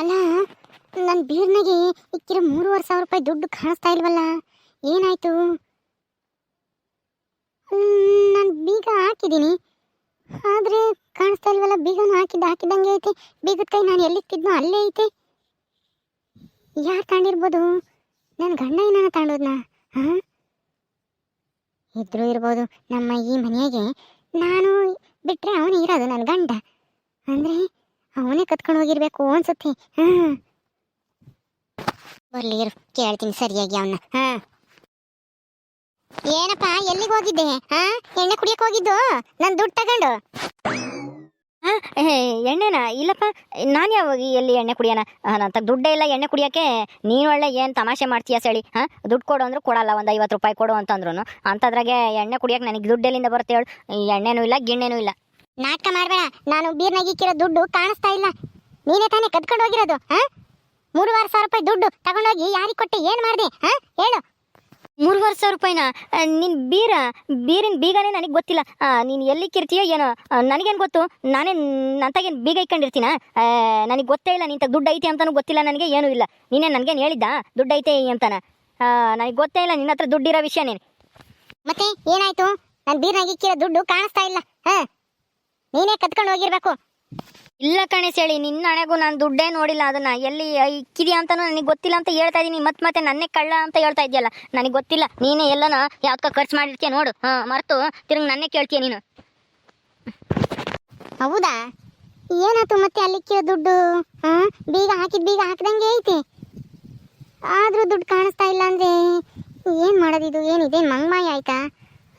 ಅಲ್ಲ ನನ್ನ ಬೀರ್ನಾಗೆ ಇಕ್ಕಿರೋ ಮೂರುವರೆ ಸಾವಿರ ರೂಪಾಯಿ ದುಡ್ಡು ಕಾಣಿಸ್ತಾ ಇಲ್ವಲ್ಲ? ಏನಾಯ್ತು? ನಾನು ಬೀಗ ಹಾಕಿದ್ದೀನಿ. ಆದರೆ ಕಾಣಿಸ್ತಾ ಇಲ್ವಲ್ಲ, ಬೀಗನ ಹಾಕಿದ್ದು ಹಾಕಿದಂಗೆ ಐತೆ. ಬೀಗದ ಕೈ ನಾನು ಎಲ್ಲಿಕ್ಕಿದ್ನೋ ಅಲ್ಲೇ ಐತೆ. ಯಾರು ತಗೊಂಡಿರ್ಬೋದು ನನ್ನ ಗಂಡ ಏನಾನ ತಗೊಂಡೋದ್ನ ಹಾಂ ಇದ್ರೂ ಇರ್ಬೋದು. ನಮ್ಮ ಈ ಮನೆಯಾಗೆ ನಾನು ಬಿಟ್ಟರೆ ಅವನು ಇರೋದು ನನ್ನ ಗಂಡ. ಅಂದರೆ ಅವನೇ ಕತ್ಕೊಂಡು ಹೋಗಿರ್ಬೇಕು ಅನ್ಸುತ್ತೆ. ಬರ್ಲಿ ಇರು, ಕೇಳ್ತೀನಿ ಸರಿಯಾಗಿ ಅವನ್ನ ಏನಪ್ಪ, ಎಲ್ಲಿಗೆ ಹೋಗಿದ್ದೆ? ಹಾ? ಎಣ್ಣೆ ಕುಡಿಯಕ್ಕೆ ಹೋಗಿದ್ದು? ನನ್ನ ದುಡ್ಡು ತಗೊಂಡು. ಎಣ್ಣೆನಾ? ಇಲ್ಲಪ್ಪ, ನಾನು ಯಾವಾಗ ಎಲ್ಲಿ ಎಣ್ಣೆ ಕುಡಿಯೋಣ ನನ್ನ ದುಡ್ಡೇ ಇಲ್ಲ ಎಣ್ಣೆ ಕುಡಿಯೋಕ್ಕೆ. ನೀನು ಒಳ್ಳೆ ಏನು ತಮಾಷೆ ಮಾಡ್ತೀಯಾ ಸೇಳಿ? ಹಾಂ, ದುಡ್ಡು ಕೊಡು ಅಂದ್ರೆ ಕೊಡಲ್ಲ, ಒಂದು ಐವತ್ತು ರೂಪಾಯಿ ಕೊಡು ಅಂತಂದ್ರು ಅಂಥದ್ರಾಗೆ ಎಣ್ಣೆ ಕುಡಿಯೋಕೆ ನನಗೆ ದುಡ್ಡೆಲ್ಲಿಂದ ಬರುತ್ತೆ ಹೇಳು. ಎಣ್ಣೆನೂ ಇಲ್ಲ, ಗಿಣ್ಣೆನೂ ಇಲ್ಲ. ನಾಟಕ ಮಾಡಬೇಡ. ನಾನು ಬೀರ್ನಾಗಿಕ್ಕಿರೋ ದುಡ್ಡು ಕಾಣಿಸ್ತಾ ಇಲ್ಲ. ನೀನೇ ತಾನೇ ಕದ್ಕೊಂಡು ಹೋಗಿರೋದು ಹಾ? ಮೂರುವರೆ ಸಾವಿರ ರೂಪಾಯಿ ದುಡ್ಡು ತಗೊಂಡೋಗಿ ಯಾರಿಗೆ ಕೊಟ್ಟೆ ಏನು ಮಾಡಿದೆ ಹಾ? ಹೇಳು. ಮೂರುವರೆ ಸಾವಿರ ರೂಪಾಯಿನ? ನಿನ್ನ ಬೀರ ಬೀರಿನ ಬೀಗನೇ ನನಗೆ ಗೊತ್ತಿಲ್ಲ. ನೀನು ಎಲ್ಲಿ ಕಿರ್ತೀಯೋ ಏನೋ ನನಗೇನು ಗೊತ್ತು? ನಾನೇ ನಂತಾಗೇನು ಬೀಗ ಇಟ್ಕೊಂಡಿರ್ತೀನ ನನಗೆ ಗೊತ್ತೇ ಇಲ್ಲ ನಿಂತ ದುಡ್ಡು ಐತೆ ಅಂತಲೂ ಗೊತ್ತಿಲ್ಲ ನನಗೆ ಏನೂ ಇಲ್ಲ. ನೀನೇ ನನಗೇನು ಹೇಳಿದ್ದ? ದುಡ್ಡು ಐತೆ ಅಂತಾನ? ನನಗೆ ಗೊತ್ತೇ ಇಲ್ಲ ನಿನ್ನ ಹತ್ರ ದುಡ್ಡಿರೋ ವಿಷಯ ನೀನು. ಮತ್ತೆ ಏನಾಯ್ತು? ನಾನು ಬೀರ್ನಾಗಿಕ್ಕಿರೋ ದುಡ್ಡು ಕಾಣಿಸ್ತಾ ಇಲ್ಲ ಹಾ? ನೀನೇ ಕತ್ಕೊಂಡು ಹೋಗಿರ್ಬೇಕು. ಇಲ್ಲ ಕಣೆ ಹೇಳಿ ನಿನ್ನ ಹಣೆಗೂ ನಾನು ದುಡ್ಡೇ ನೋಡಿಲ್ಲ ಅದನ್ನ. ಎಲ್ಲಿ ಇಕ್ಕಿದ್ಯಾ ಅಂತಾನು ನನಗೆ ಗೊತ್ತಿಲ್ಲ ಅಂತ ಹೇಳ್ತಾ ಇದೀನಿ. ಮತ್ತೆ ಮತ್ತೆ ನನ್ನೇ ಕಳ್ಳ ಅಂತ ಹೇಳ್ತಾ ಇದೆಯಲ್ಲ ನನಗೆ ಗೊತ್ತಿಲ್ಲ. ನೀನೇ ಎಲ್ಲನ ಯಾವ್ದಕ್ಕ ಖರ್ಚು ಮಾಡಿರ್ತೀಯ ನೋಡು. ಹಾಂ ಮರ್ತು ತಿರುಗಿ ನನ್ನೇ ಕೇಳ್ತೀಯ ನೀನು. ಹೌದಾ? ಏನಾಯ್ತು ಮತ್ತೆ ಅಲ್ಲಿಕ್ಕಿರೋ ದುಡ್ಡು? ಹಾಂ ಬೀಗ ಹಾಕಿದ ಬೀಗ ಹಾಕ್ದಂಗೆ ಐತೆ. ಆದರೂ ದುಡ್ಡು ಕಾಣಿಸ್ತಾ ಇಲ್ಲ ಅಂದ್ರೆ ಏನು ಮಾಡೋದಿದು? ಏನಿದೆ? ಮಂಗ್ಮಾಯಿ ಆಯ್ತಾ?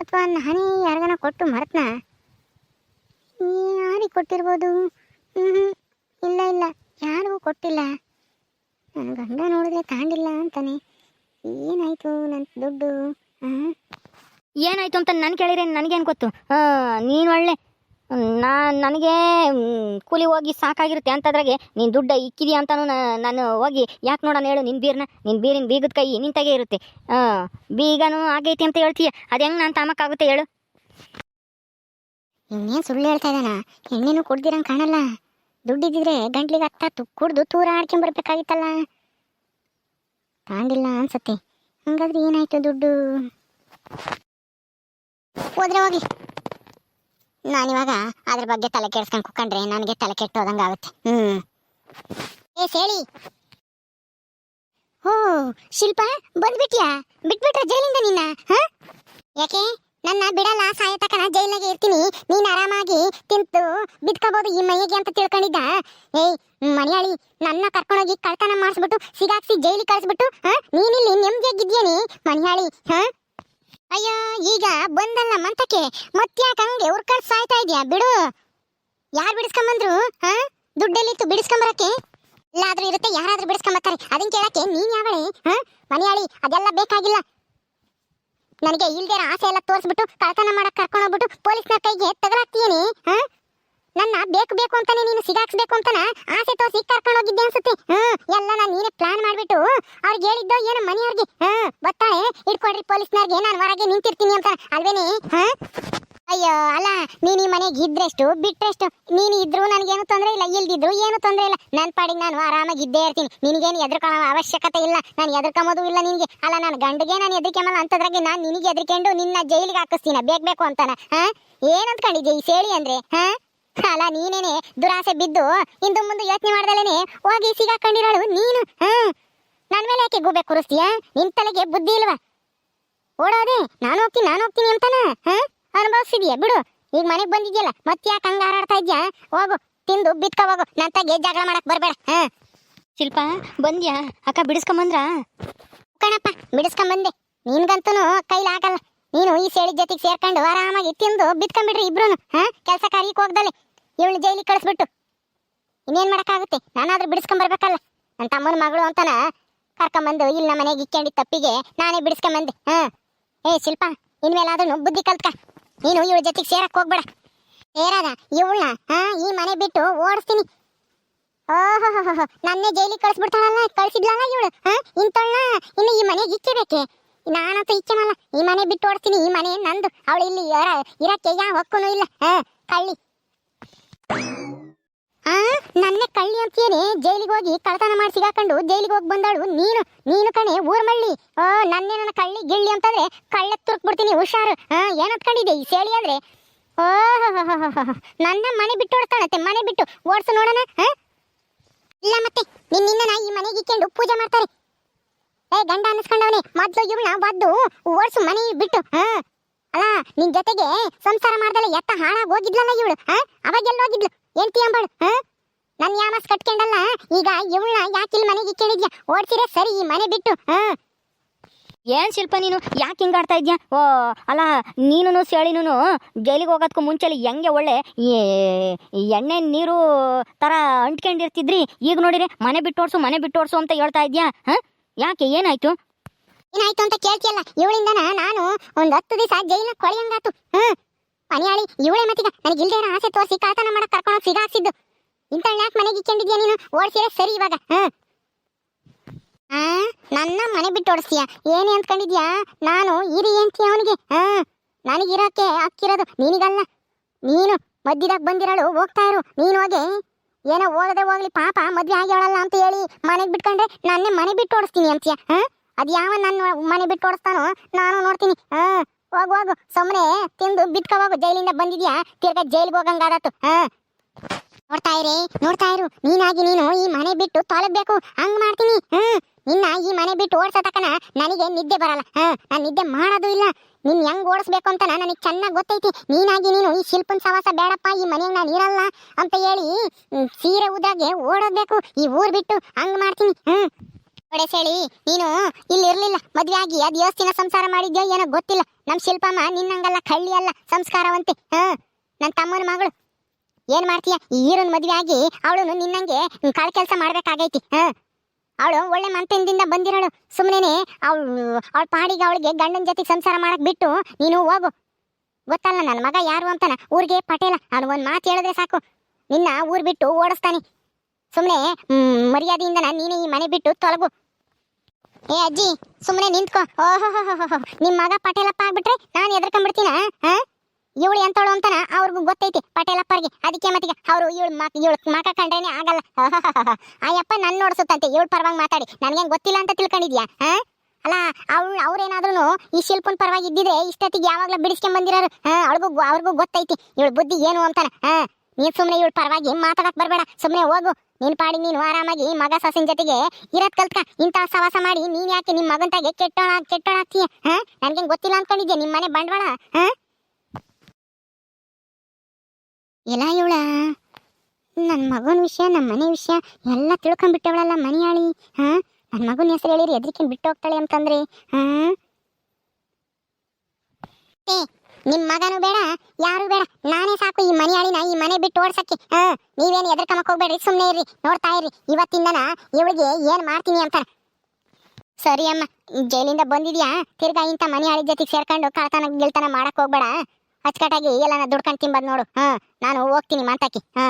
ಅಥವಾ ನಾನೇ ಯಾರಿಗಾನ ಕೊಟ್ಟು ಮರೆತ್ನಾ? ಯಾರಿಗೆ ಕೊಟ್ಟಿರ್ಬೋದು? ಹ್ಞೂ ಇಲ್ಲ ಇಲ್ಲ. ಯಾರಿಗೂ ಕೊಟ್ಟಿಲ್ಲ. ನನ್ನ ಗಂಡ ನೋಡಿದ್ರೆ ತಾಂಡಿಲ್ಲ ಅಂತಾನೆ. ಏನಾಯ್ತು ನನ್ನ ದುಡ್ಡು? ಹಾಂ ಏನಾಯ್ತು ಅಂತ ನಾನು ಕೇಳಿದ್ರೆ ನನಗೇನು ಗೊತ್ತು? ನೀನು ಒಳ್ಳೆ ನಾ ನನಗೆ ಕೂಲಿ ಹೋಗಿ ಸಾಕಾಗಿರುತ್ತೆ ಅಂತದ್ರಾಗೆ ನೀನು ದುಡ್ಡು ಇಕ್ಕಿದ್ಯಾ ಅಂತಾನು ನಾ- ನಾನು ಹೋಗಿ ಯಾಕೆ ನೋಡೋಣ ಹೇಳು? ನಿನ್ನ ಬೀರ್ನ ನಿನ್ನ ಬೀರಿನ ಬೀಗದ ಕೈ ನಿಂತಾಗೆ ಇರುತ್ತೆ. ಬೀಗನೂ ಆಗೈತಿ ಅಂತ ಹೇಳ್ತೀಯ. ಅದು ಹೆಂಗೆ ನಾನು ತಾಮಕ್ಕಾಗುತ್ತೆ ಹೇಳು? ಇನ್ನೇನು ಸುಳ್ಳು ಹೇಳ್ತಾ ಇದ್ದಾನ? ಹೆಣ್ಣೇನು ಕುಡ್ದಿರಂಗೆ ಕಾಣಲ್ಲ. ದುಡ್ಡಿದ್ದಿದ್ರೆ ಗಂಟ್ಲಿಗೆ ಹತ್ತ ತು ಕುಡ್ದು ತೂರ ಆಡ್ಕೊಂಬರ್ಬೇಕಾಗಿತ್ತಲ್ಲ ತಾಂಡಿಲ್ಲ ಅನ್ಸತ್ತೆ. ಹಂಗಾದ್ರೆ ಏನಾಯ್ತು ದುಡ್ಡು? ಹೋದ್ರೆ ಹೋಗಿ. ನಾನಿವಾಗ ಅದ್ರ ಬಗ್ಗೆ ತಲೆ ಕೆಡ್ಸ್ಕೊಂಡು ಕುಕ್ಕಂಡ್ರೆ ನನಗೆ ತಲೆ ಕೆಟ್ಟೋದಂಗೆ ಆಗುತ್ತೆ. ಹ್ಞೂ ಏ, ಸೇಳಿ. ಓ, ಶಿಲ್ಪ, ಬಂದ್ಬಿಟ್ಯಾ? ಬಿಟ್ಬಿಟ್ರ ಜೈಲಿಂದ ನಿನ್ನ? ಹಾ? ಯಾಕೆ? ನನ್ನ ಬಿಡಲ್ಲ ಸಾಯ ತಕನ ಜೈಲ್ನಾಗೆ ಇರ್ತೀನಿ. ನೀನು ಆರಾಮಾಗಿ ತಿಂತು ಬಿದ್ಕೋಬಹುದು ಈ ಮೈಗೆ ಅಂತ ತಿಳ್ಕೊಂಡಿದ್ದ. ಏಯ್ ಮನೆಯಾಳಿ ನನ್ನ ಕರ್ಕೊಂಡೋಗಿ ಕಳ್ತನ ಮಾಡಿಸ್ಬಿಟ್ಟು, ಸಿಗಾಕ್ಸಿ ಜೈಲಿಗೆ ಕಳಿಸ್ಬಿಟ್ಟು, ಹಾ? ನೀನಿಲ್ಲಿ ನೆಮ್ಮದಿಯಾಗಿದ್ಯೇನಿ ಮನೆಯಾಳಿ ಹಾ? ಅಯ್ಯೋ, ಈಗ ಬಂದಲ್ಲ ಮಂತಕ್ಕೆ. ಮತ್ತ್ಯಾಕ ಹಂಗೆ ಉರ್ಕಳ್ ಸಾಯ್ತಾ ಇದೆಯಾ? ಬಿಡು. ಯಾರು ಬಿಡಿಸ್ಕೊಂಬಂದ್ರು, ಹಾ? ದುಡ್ಡೆಲ್ಲಿತ್ತು ಬಿಡಿಸ್ಕೊಂಬರಕ್ಕೆ? ಇಲ್ಲಾದ್ರೂ ಇರುತ್ತೆ, ಯಾರಾದ್ರೂ ಬಿಡಿಸ್ಕೊಂಬತ್ತಾರೆ ಅದನ್ನ ಕೇಳಕ್ಕೆ ನೀನ್ ಯಾವಳೆ, ಹಾ? ಮನೆಯಾಳಿ ಅದೆಲ್ಲ ಬೇಕಾಗಿಲ್ಲ. ನನಗೆ ಇಲ್ದಿರ ಆಸೆ ಎಲ್ಲ ತೋರಿಸ್ಬಿಟ್ಟು ಕಳ್ತನ ಮಾಡಕ್ ಕರ್ಕೊಂಡು ಹೋಗ್ಬಿಟ್ಟು ಪೊಲೀಸ್ನ ಕೈಗೆ ತಗಲಾಕ್ತೀಯೇನಿ, ಹಾ? ನನ್ನ ಬೇಕು ಬೇಕು ಅಂತಾನೆ ನೀನು ಸಿಗಾಕ್ಸ್ಬೇಕು ಅಂತಾನ ಆಸೆ ತೋರಿಸಿ ಕರ್ಕೊಂಡು ಹೋಗಿದ್ದೆ ಅನ್ಸುತ್ತೆ. ಹ್ಮ್, ಎಲ್ಲ ನಾನು ನೀನೇ ಪ್ಲಾನ್ ಮಾಡ್ಬಿಟ್ಟು ಅವ್ರಿಗೆ ಹೇಳಿದ್ದೋ ಏನೋ ಮನೆಯವ್ರಿಗೆ, ಹ್ಮ್ ಬರ್ತಾಳೆ ಇಟ್ಕೊಡ್ರಿ ಪೊಲೀಸ್ನವ್ರಿಗೆ, ನಾನು ಹೊರಗೆ ನಿಂತಿರ್ತೀನಿ ಅಂತ ಅಲ್ವೇನೆ? ಹಾ? ಅಯ್ಯೋ, ಅಲ್ಲ, ನೀನು ಈ ಮನೆಗೆ ಇದ್ರೆಷ್ಟು, ಬಿಟ್ರೆಷ್ಟು? ನೀನು ಇದ್ರು ನನಗೇನು ತೊಂದರೆ ಇಲ್ಲ, ಇಲ್ದಿದ್ರು ಏನು ತೊಂದರೆ ಇಲ್ಲ. ನನ್ನ ಪಾಡಿಗೆ ನಾನು ಆರಾಮಾಗಿ ಇದ್ದೇ ಇರ್ತೀನಿ. ನಿನಗೇನು ಎದ್ರಕೊಳ್ಳೋ ಅವಶ್ಯಕತೆ ಇಲ್ಲ. ನಾನು ಎದ್ರಕೊಂಬೋದು ಇಲ್ಲ ನಿನಗೆ. ಅಲ್ಲ ನನ್ನ ಗಂಡಿಗೆ ನಾನು ಎದ್ರಿಕೆಮಲ್ಲ ಅಂತದ್ರಾಗೆ ನಾನು ನಿನಗೆ ಎದ್ರಿಕೊಂಡು ನಿನ್ನ ಜೈಲಿಗೆ ಹಾಕಿಸ್ತೀನ. ಬೇಕ್ ಅಂತಾನ. ಹಾಂ? ಏನು ಅಂದ್ಕೊಂಡಿದ್ದೆ ಈ ಸೇಳಿ ಅಂದ್ರೆ? ಹಾ? ಅಲ್ಲ, ನೀನೇನೆ ದುರಾಸೆ ಬಿದ್ದು ಇಂದು ಮುಂದೆ ಯೋಚನೆ ಮಾಡ್ದಲೇನೆ ಹೋಗಿ ಸಿಗಾಕೊಂಡಿರೋಳು ನೀನು? ಹಾ? ನನ್ನ ಮೇಲೆ ಯಾಕೆ ಗೂಬೆ ಕೂರಿಸ್ತೀಯಾ? ನಿನ್ ತಲೆಗೆ ಬುದ್ಧಿ ಇಲ್ವಾ? ಓಡೋದೆ, ನಾನು ಹೋಗ್ತೀನಿ ನಾನು ಹೋಗ್ತೀನಿ ಅಂತಾನ? ಹಾ? ಅನುಭವಿಸಿದ್ಯಾ ಬಿಡು. ಈಗ ಮನೆಗೆ ಬಂದಿದ್ಯಲ್ಲ, ಮತ್ತೆ ಯಾಕ ಹಂಗ ಹಾರಾಡ್ತಾ ಇದ್ಯಾ? ಹೋಗು, ತಿಂದು, ಬಿತ್ಕೊ ಹೋಗು. ನನ್ನ ತಗ್ಗೆ ಜಗಳ ಮಾಡಕ್ ಬರ್ಬೇಡ, ಹಾ? ಶಿಲ್ಪ, ಬಂದ್ಯಾ? ಅಕ್ಕ ಬಿಡಿಸ್ಕೊಂಬಂದ್ರ ಕಣಪ್ಪ ಬಿಡಿಸ್ಕೊಂಬಂದೆ ನಿನ್ಗಂತೂ ಆಗಲ್ಲ. ನೀನು ಈ ಸೇಳಿ ಜೊತೆಗೆ ಸೇರ್ಕೊಂಡು ಆರಾಮಾಗಿ ತಿಂದು ಬಿತ್ಕೊಂಡ್ಬಿಡ್ರಿ ಇಬ್ರು ಹಾ? ಕೆಲಸ ಕಾರ್ಯಕ್ಕೆ ಹೋಗ್ದಲೆ. ಇವಳು ಜೈಲಿ ಕಳಿಸ್ಬಿಟ್ಟು. ಇನ್ನೇನ್ ಮಾಡಕ್ಕಾಗುತ್ತೆ? ನಾನಾದ್ರೂ ಬಿಡಿಸ್ಕೊಂಬರ್ಬೇಕಲ್ಲ ನನ್ನ ತಮ್ಮನ ಮಗಳು ಅಂತಾನ ಕರ್ಕೊಂಬಂದು ಇಲ್ಲಿ ನಮ್ಮ ಮನೆಗೆ ಇಕ್ಕೊಂಡಿದ್ದ ತಪ್ಪಿಗೆ ನಾನೇ ಬಿಡಿಸ್ಕೊಂಬಂದೆ ಹಾ? ಏ, ಶಿಲ್ಪ, ಇನ್ಮೇಲಾದ್ರೂ ಬುದ್ಧಿ ಕಲ್ತ್ಕ. ನೀನು ಇವಳ ಜೊತೆಗೆ ಸೇರಕ್ ಹೋಗ್ಬೇಡ. ಸೇರದ ಇವಳನ್ನ ಹಾ ಈ ಮನೆ ಬಿಟ್ಟು ಓಡಿಸ್ತೀನಿ. ಓಹೋ ನನ್ನೇ ಜೈಲಿಗೆ ಕಳಿಸ್ಬಿಡ್ತಾಳಲ್ಲ, ಕಳಿಸಿದ್ಲಲ್ಲ ಇವಳು ಹಾ ಇಂತಳ್ನ ಇನ್ನು ಈ ಮನೆಗೆ ಇಕ್ಕಬೇಕೆ ನಾನಂತೂ ಇಕ್ಕನಲ್ಲ ಈ ಮನೆ ಬಿಟ್ಟು ಓಡಿಸ್ತೀನಿ, ಈ ಮನೆ ನಂದು. ಅವಳು ಇಲ್ಲಿ ಇರ- ಇರಕ್ಕೆ ಯಾವ ಹಕ್ಕುನೂ ಇಲ್ಲ ಹಾ ಕಳ್ಳಿ ನನ್ನ ಕಳ್ಳಿ ಅಂತೀಯನೇ? ಜೈಲಿಗೆ ಹೋಗಿ ಕಳ್ತನ ಮಾಡಿ ಸಿಗಾಕೊಂಡು ಜೈಲಿಗೆ ಹೋಗಿ ಬಂದಾಳು ನೀನು ನೀನು ಕಣೆ ಊರ್ ಮಳ್ಳಿ ಓ ನನ್ನೇ ನನ್ನ ಕಳ್ಳಿ ಗಿಳ್ಳಿ ಅಂತಂದ್ರೆ ಕಳ್ಳ ತುರ್ಕ್ ಬಿಡ್ತೀನಿ ಹುಷಾರು. ಆ, ಏನ್ ಅನ್ಕೊಂಡಿದ್ದೆ ಈ ಸೇಳಿ ಅಂದ್ರೆ ಓಹ್ ನನ್ನ ಮನೆ ಬಿಟ್ಟು ಓಡಿಸ್ತಾಳತ್ತೆ ಮನೆ ಬಿಟ್ಟು. ಓಡಿಸು ನೋಡೋಣ ಇಲ್ಲ ಮತ್ತೆ ನಿನ್ನ ಈ ಮನೆಗೆ ಇಕ್ಕೊಂಡು ಪೂಜೆ ಮಾಡ್ತಾರೆ. ಏ, ಗಂಡ ಅನ್ನಿಸ್ಕೊಂಡವನೇ, ಮೊದ್ಲು ಇವಳ ಬದ್ದು ಓಡಿಸು ಮನೆ ಬಿಟ್ಟು ಹಾ ಅಲ್ಲ, ನಿನ್ ಜೊತೆಗೆ ಸಂಸಾರ ಮಾಡ್ದಲ್ಲ ಎತ್ತ ಹಾಳಾಗಿ ಹೋಗಿದ್ಲಲ್ಲ ಇವಳು ಹಾ ಅವಾಗ ಎಲ್ಲಿ ಹೋಗಿದ್ಲು ಏನ್ತಿ ಅಂಬಾಳು ಹಾ? ನನ್ ಯಾಮಸ್ ಕಟ್ಕೊಂಡಲ್ಲ ಈಗ ಇವಳನ್ನ ಇಲ್ಲಿ ಮನೆಗೆ ಕೇಳಿದ್ಯಾ? ಓಡ್ಸಿರೆ ಸರಿ ಈ ಮನೆ ಬಿಟ್ಟು ಹಾ? ಏನ್ ಶಿಲ್ಪ ನೀನು? ಯಾಕೆ ಹಿಂಗಾಡ್ತಾ ಇದ್ಯಾ? ಓ ಅಲ್ಲ ನೀನು ಸೇಳಿನೂ ಜೈಲಿಗೆ ಹೋಗೋದಕ್ಕೂ ಮುಂಚೆಲಿ ಹೆಂಗೆ ಒಳ್ಳೆ ಎಣ್ಣೆ ನೀರು ತರ ಅಂಟ್ಕೊಂಡಿರ್ತಿದ್ರಿ? ಈಗ ನೋಡಿರಿ ಮನೆ ಬಿಟ್ಟೋಡ್ಸು ಮನೆ ಬಿಟ್ಟೋಡ್ಸು ಅಂತ ಹೇಳ್ತಾ ಇದ್ಯಾ? ಹ? ಯಾಕೆ ಏನಾಯ್ತು? ಏನಾಯ್ತು ಅಂತ ಕೇಳ್ತಿಯಲ್ಲ? ಇವಳಿಂದನ ನಾನು ಒಂದು ಹತ್ತು ದಿವಸ ಜೈಲಿನ ಕೊಳೆಯಂಗಾತು ಹ್ಮ್ ಮನೆಯಾಳಿ ಇವಳೆ ಮತ್ತೀಗ ನನಗೆ ಇಲ್ದೇ ಆಸೆ ತೋರಿಸಿ ಕಳ್ತನ ಮಾಡಕ್ ಕರ್ಕೊಂಡು ಸಿಗಾಕ್ಸಿದ್ದು ಇಂಥಳ್ ಯಾಕೆ ಮನೆಗೆ ಇಕ್ಕೊಂಡಿದ್ಯಾ ನೀನು? ಓಡಿಸಿದ್ರೆ ಸರಿ ಇವಾಗ. ಆ, ನನ್ನ ಮನೆ ಬಿಟ್ಟು ಓಡಿಸ್ತೀಯ? ಏನೇ ಅಂದ್ಕೊಂಡಿದ್ಯಾ? ನಾನು ಇರಿ ಅಂತೀಯ ಅವನಿಗೆ. ಹಾ ನನಗಿರೋಕೆ ಅಕ್ಕಿರೋದು ನಿನಗಲ್ಲ. ನೀನು ಮಧ್ಯದಾಗ ಬಂದಿರಳು, ಹೋಗ್ತಾ ಇರು. ನೀನು ಹೋಗಿ. ಏನೋ ಓದದೆ ಹೋಗ್ಲಿ, ಪಾಪ ಮದ್ವೆ ಆಗ್ಯಾಳಲ್ಲ ಅಂತ ಹೇಳಿ ಮನೆಗೆ ಬಿಟ್ಕೊಂಡ್ರೆ ನನ್ನೇ ಮನೆ ಬಿಟ್ಟು ಓಡಿಸ್ತೀನಿ ಅಂತೀಯ? ಹಾ ಅದು ಯಾವ ನನ್ನ ಮನೆ ಬಿಟ್ಟು ಓಡಿಸ್ತಾನೋ? ನಾನು ನೋಡ್ತೀನಿ. ಹಾ. ಹೋಗು ಹೋಗು. ಸುಮ್ಮನೆ ತಿಂದು ಬಿಟ್ಕೊ ಹೋಗು. ಜೈಲಿಂದ ಬಂದಿದ್ಯಾ? ತಿರ್ಗಾ ಜೈಲಿಗೆ ಹೋಗಂಗಾದತ್ತು ನೋಡ್ತಾ ಇರಿ, ನೋಡ್ತಾ ಇರು. ನೀನಾಗಿ ನೀನು ಈ ಮನೆ ಬಿಟ್ಟು ತೊಲಬೇಕು ಹಂಗ್ ಮಾಡ್ತೀನಿ. ಹ್ಮ್. ನಿನ್ನ ಈ ಮನೆ ಬಿಟ್ಟು ಓಡ್ಸೋ ತಕನ ನನಗೆ ನಿದ್ದೆ ಬರಲ್ಲ. ಹಾ. ನಾನು ನಿದ್ದೆ ಮಾಡೋದು ಇಲ್ಲ. ನಿನ್ ಹೆಂಗ್ ಓಡಿಸ್ಬೇಕು ಅಂತ ನನಗೆ ಚೆನ್ನಾಗಿ ಗೊತ್ತೈತಿ. ನೀನಾಗಿ ನೀನು ಈ ಶಿಲ್ಪನ್ ಸವಾಸ ಬೇಡಪ್ಪ. ಈ ಮನೆಗೆ ನಾನು ಇರಲ್ಲ ಅಂತ ಹೇಳಿ ಸೀರೆ ಉದಾಗೆ ಓಡೋದ್ಬೇಕು ಈ ಊರ್ ಬಿಟ್ಟು ಹಂಗ್ ಮಾಡ್ತೀನಿ. ಹ್ಮ್. ಹೇಳಿ ನೀನು ಇಲ್ಲಿ ಇರ್ಲಿಲ್ಲ. ಮದ್ವೆ ಆಗಿ ಅದ್ ಯೋಸ್ ದಿನ ಸಂಸಾರ ಮಾಡಿದ್ಯೋ ಏನೋ ಗೊತ್ತಿಲ್ಲ. ನಮ್ ಶಿಲ್ಪಮ್ಮ ನಿನ್ನಂಗಲ್ಲ, ಕಳ್ಳಿ ಅಲ್ಲ, ಸಂಸ್ಕಾರವಂತೆ, ಹ? ನನ್ ತಮ್ಮನ ಮಗಳು. ಏನ್ ಮಾಡ್ತೀಯ? ಈರನ್ ಮದ್ವೆ ಆಗಿ ಅವಳು ನಿನ್ನಂಗೆ ಕಾಳು ಕೆಲಸ ಮಾಡ್ಬೇಕಾಗೈತಿ, ಹಾ? ಅವಳು ಒಳ್ಳೆ ಮಂತದಿಂದ ಬಂದಿರೋಳು. ಸುಮ್ಮನೆ ಅವಳು ಅವಳ ಪಾಡಿಗೆ ಅವಳಿಗೆ ಗಂಡನ ಜೊತೆ ಸಂಸಾರ ಮಾಡಕ್ ಬಿಟ್ಟು ನೀನು ಹೋಗು. ಗೊತ್ತಲ್ಲ ನನ್ನ ಮಗ ಯಾರು ಅಂತಾನ? ಊರಿಗೆ ಪಟೇಲ. ಅವನು ಒಂದ್ ಮಾತು ಹೇಳಿದ್ರೆ ಸಾಕು. ನಿನ್ನ ಊರ್ ಬಿಟ್ಟು ಓಡಿಸ್ತಾನೆ. ಸುಮ್ಮನೆ ಮರ್ಯಾದೆಯಿಂದ ನೀನು ಈ ಮನೆ ಬಿಟ್ಟು ತೊಲಗು. ಏ ಅಜ್ಜಿ ಸುಮ್ಮನೆ ನಿಂತ್ಕೋ. ಓಹೋ ನಿಮ್ಮ ಮಗ ಪಟೇಲಪ್ಪ ಆಗ್ಬಿಟ್ರೆ ನಾನು ಎದ್ರಕೊಂಡ್ಬಿಡ್ತೀನ ಇವಳು ಎಂತವಳು ಅಂತನ ಅವ್ರಿಗೂ ಗೊತ್ತೈತಿ ಪಟೇಲಪ್ಪರಿಗೆ. ಅದಕ್ಕೆ ಮತ್ತೀಗ ಅವರು ಇವಳು ಮಕ್ ಇವಳು ಮಕ ಕಂಡ್ರೇನೆ ಆಗಲ್ಲ. ಆಯಪ್ಪ ನನ್ನ ನೋಡ್ಸುತ್ತಂತೆ, ಇವಳು ಪರವಾಗಿ ಮಾತಾಡಿ. ನನಗೇನು ಗೊತ್ತಿಲ್ಲ ಅಂತ ತಿಳ್ಕೊಂಡಿದ್ಯಾ ಅಲ್ಲ, ಅವ್ಳು ಅವ್ರೇನಾದ್ರೂ ಈ ಶಿಲ್ಪನ್ ಪರವಾಗಿ ಇದ್ದಿದ್ರೆ ಇಷ್ಟೊತ್ತಿಗೆ ಯಾವಾಗಲೂ ಬಿಡಿಸ್ಕೊಂಡ್ ಬಂದಿರೋರು ಹಾ ಅವಳಿಗೂ ಅವ್ರಿಗೂ ಗೊತ್ತೈತಿ. ಇವಳು ಬುದ್ಧಿ ಏನು ಅಂತಾನೆ ಹಾ ನೀನ್ ಸುಮ್ಮನೆ ಇವಳು ಪರವಾಗಿ ಮಾತಾಡಕ್ ಬರಬೇಡ. ಸುಮ್ಮನೆ ಹೋಗು. ನಿನ್ ಪಾಡಿ ನೀನು ಆರಾಮಾಗಿ ಮಗ ಸಸಿನ ಜೊತೆಗೆ ಇರತ್ ಕಲ್ತ್ಕ. ಇಂಥ ಸವಾಸ ಮಾಡಿ ನೀನ್ ಯಾಕೆ ನಿಮ್ ಮಗನ್ ತಾಗೆ ಕೆಟ್ಟೋಣ ಕೆಟ್ಟೋಣ ಆಗ್ತೀಯ ಹಾ? ನನ್ಗೆ ಗೊತ್ತಿಲ್ಲ ಅನ್ಕೊಂಡಿದ್ಯಾ ನಿಮ್ ಮನೆ ಬಂಡವಾಳ? ಹಾ? ಎಲ್ಲ ಇವಳ. ನನ್ನ ಮಗನ ವಿಷಯ ನಮ್ಮ ಮನೆ ವಿಷಯ ಎಲ್ಲ ತಿಳ್ಕೊಂಡ್ಬಿಟ್ಟವಳಲ್ಲ ಮನೆಯಾಳಿ. ಹಾ? ನನ್ನ ಮಗನ ಹೆಸರು ಹೇಳಿರಿ ಎದ್ರಿಕೆ ಬಿಟ್ಟು ಹೋಗ್ತಾಳೆ ಅಂತಂದ್ರೆ. ಹಾ? ನಿಮ್ ಮಗನು ಬೇಡ, ಯಾರು ಬೇಡ. ನಾನೇ ಸಾಕು ಈ ಮನೆಯಾಳಿನ ಈ ಮನೆ ಬಿಟ್ಟು ಓಡ್ಸಕ್ಕೆ. ಹಾ, ನೀವೇನು ಎದ್ರಕಮಕ್ ಹೋಗ್ಬೇಡ್ರಿ ಸುಮ್ಮನೆ ಇರ್ರಿ, ನೋಡ್ತಾ ಇರ್ರಿ. ಇವತ್ತಿಂದನ ಇವಳಿಗೆ ಏನ್ ಮಾಡ್ತೀನಿ ಅಂತ ಸರಿ ಅಮ್ಮ, ಜೈಲಿಂದ ಬಂದಿದ್ಯಾ? ತಿರ್ಗಾ ಇಂಥ ಮನೆಯಾಳಿ ಜೊತೆಗೆ ಸೇರ್ಕೊಂಡು ಕಳ್ತನ ಗಿಳ್ತನ ಮಾಡಕ್ ಹೋಗ್ಬೇಡ. ಅಚ್ಕಟ್ಟಾಗಿ ಎಲ್ಲನ ದುಡ್ಕೊಂಡ್ ತಿಂಬದ್ ನೋಡು. ಹಾ, ನಾನು ಹೋಗ್ತೀನಿ ಮಾತಾಕಿ. ಹಾ.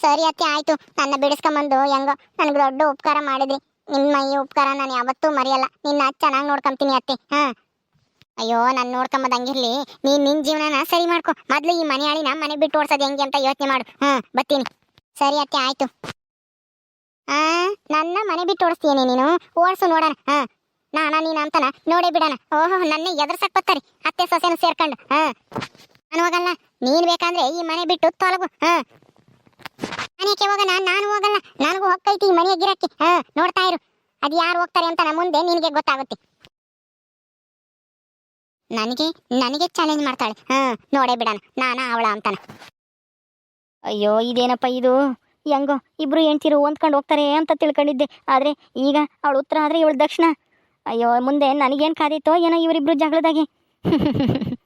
ಸರಿ ಅತ್ತೆ, ಆಯ್ತು. ನನ್ನ ಬಿಡಿಸ್ಕೊಂಬಂದು ಹೆಂಗೋ ನನಗೆ ದೊಡ್ಡ ಉಪಕಾರ ಮಾಡಿದ್ರಿ. ನಿಮ್ಮ ಈ ಉಪಕಾರ ನಾನು ಯಾವತ್ತೂ ಮರೆಯಲ್ಲ. ನಿನ್ನ ಚೆನ್ನಾಗಿ ನೋಡ್ಕೊಂತೀನಿ ಅತ್ತೆ. ಹಾ. ಅಯ್ಯೋ, ನಾನು ನೋಡ್ಕೊಂಬದಂಗಿರ್ಲಿ ನೀನ್ ನಿನ್ ಜೀವನನ ಸರಿ ಮಾಡ್ಕೊ. ಮೊದ್ಲು ಈ ಮನೆಯಾಳಿನ ಮನೆ ಬಿಟ್ಟು ಓಡ್ಸೋದು ಹೆಂಗೆ ಅಂತ ಯೋಚನೆ ಮಾಡು. ಹಾ ಬತ್ತೀನಿ ಸರಿ ಅತ್ತೆ, ಆಯ್ತು. ಆ, ನನ್ನ ಮನೆ ಬಿಟ್ಟು ಓಡಿಸ್ತೀನಿ ನೀನು? ಓಡಿಸು ನೋಡೋಣ. ಹಾ, ನಾನ ನೀನ ಅಂತನ ನೋಡೇ ಬಿಡಣ. ಓಹೋ, ನನ್ನ ಎದುರ್ಸಕ್ ಬತ್ತಾರೆ ಅತ್ತೆ, ಸೊಸೆನ ಸೇರ್ಕೊಂಡು. ಹಾ. ನಾನು ಹೋಗಲ್ಲ. ನೀನ್ ಬೇಕಂದ್ರೆ ಈ ಮನೆ ಬಿಟ್ಟು ತೊಲಗು. ಹಾ. ಮನೆಗೆ ಹೋಗಣ. ನಾನು ಹೋಗಲ್ಲ. ನನಗೂ ಹೋಗ್ತೈತಿ ಈ ಮನೆಗೆ ಗಿರಕ್ಕೆ. ಹಾ, ನೋಡ್ತಾ ಇರು. ಅದು ಯಾರು ಹೋಗ್ತಾರೆ ಅಂತ ಮುಂದೆ ನಿನಗೆ ಗೊತ್ತಾಗುತ್ತೆ. ನನಗೆ ನನಗೆ ಚಾಲೆಂಜ್ ಮಾಡ್ತಾಳೆ. ಹಾ, ನೋಡೇ ಬಿಡಣ, ನಾನ ಅವಳ ಅಂತಾನ. ಅಯ್ಯೋ, ಇದೇನಪ್ಪ ಇದು? ಹೆಂಗೋ, ಇಬ್ರು ಹೆಂಡ್ತಿರು ಹೊಂದ್ಕೊಂಡು ಹೋಗ್ತಾರೆ ಅಂತ ತಿಳ್ಕೊಂಡಿದ್ದೆ. ಆದ್ರೆ ಈಗ ಅವಳು ಉತ್ತರ ಆದ್ರೆ ಇವಳು ದಕ್ಷಿಣ. ಅಯ್ಯೋ, ಮುಂದೆ ನನಗೇನು ಕಾದಿತ್ತೋ ಏನೋ ಇವರಿಬ್ರು ಜಗಳದಾಗೆ.